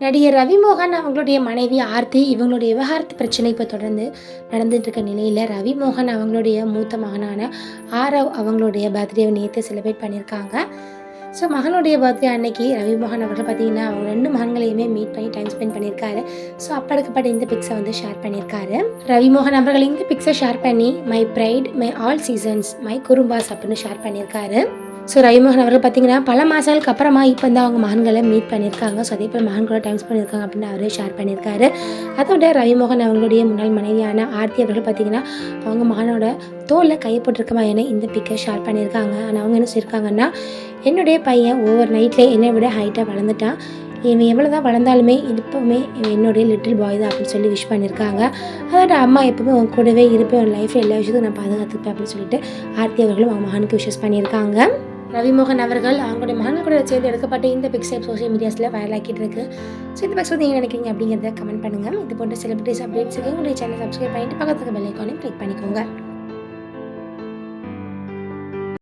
நடிகர் ரவிமோகன் அவங்களுடைய மனைவி ஆர்த்தி இவங்களுடைய விவகாரத்து பிரச்சனை இப்போ தொடர்ந்து நடந்துட்டு இருக்க நிலையில் ரவிமோகன் அவங்களுடைய மூத்த மகனான ஆரவ் அவங்களுடைய பர்த்டேவை நேற்று செலிப்ரேட் பண்ணியிருக்காங்க. ஸோ மகனுடைய பர்த்டே அன்னைக்கு ரவிமோகன் அவர்கள் பார்த்தீங்கன்னா அவங்க ரெண்டு மகன்களையுமே மீட் பண்ணி டைம் ஸ்பெண்ட் பண்ணியிருக்காரு. ஸோ அப்படக்கப்பட்ட இந்த பிக்ஸை வந்து ஷேர் பண்ணியிருக்காரு. ரவிமோகன் அவர்கள் இந்த பிக்ஸை ஷேர் பண்ணி my pride my all seasons my குறும்பாஸ் அப்படின்னு ஷேர் பண்ணியிருக்காரு. ஸோ ரவிமோகன் அவர்கள் பார்த்தீங்கன்னா பல மாதங்களுக்கு அப்புறமா இப்போ வந்து அவங்க மகன்களை மீட் பண்ணியிருக்காங்க. ஸோ அதே போல் மகன்களோட டைம் ஸ்பெண்ட் பண்ணியிருக்காங்க அப்படின்னு அவரே ஷேர் பண்ணியிருக்காரு. அதோட ரவிமோகன் அவங்களுடைய முன்னாள் மனைவியான ஆர்த்தி அவர்கள் பார்த்தீங்கன்னா அவங்க மகனோட தோலில் கையை போட்டிருக்க மாதிரியான இந்த பிக்கை ஷேர் பண்ணியிருக்காங்க. ஆனால் அவங்க என்ன சொல்லியிருக்காங்கன்னா என்னுடைய பையன் ஓவர் நைட்லேயே என்னை விட ஹைட்டாக வளர்ந்துட்டான். இவன் எவ்வளோ தான் வளர்ந்தாலுமே இப்போவுமே இவன் என்னுடைய லிட்டில் பாய் தான் அப்படின்னு சொல்லி விஷ் பண்ணியிருக்காங்க. அதோட அம்மா எப்போவுமே உன் கூடவே இருப்பேன். உன் லைஃப்பில் எல்லா விஷயத்தையும் நான் பாதுகாத்துப்பேன் அப்படின்னு சொல்லிட்டு ஆர்த்தி அவர்களும் அவங்க மகனுக்கு விஷஸ் பண்ணியிருக்காங்க. ரவிமோகன் அவர்கள் அவங்களுடைய மகன் கூட சேர்ந்து எடுக்கப்பட்ட இந்த பிக்ஸை சோஷியல் மீடியாஸில் வைரலாக்கிட்டு இருக்கு. ஸோ இந்த பிக்ஸ் நீங்கள் நினைக்கிறீங்க அப்படிங்கிறத கமெண்ட் பண்ணுங்கள் இது போன்ற செலிபிரிட்டிஸ் அப்டேட்ஸுக்கு உங்களுடைய சேனல் சப்ஸ்கிரைப் பண்ணிட்டு பக்கத்துக்கு பெல் ஐக்கானையும் கிளிக் பண்ணிக்கோங்க.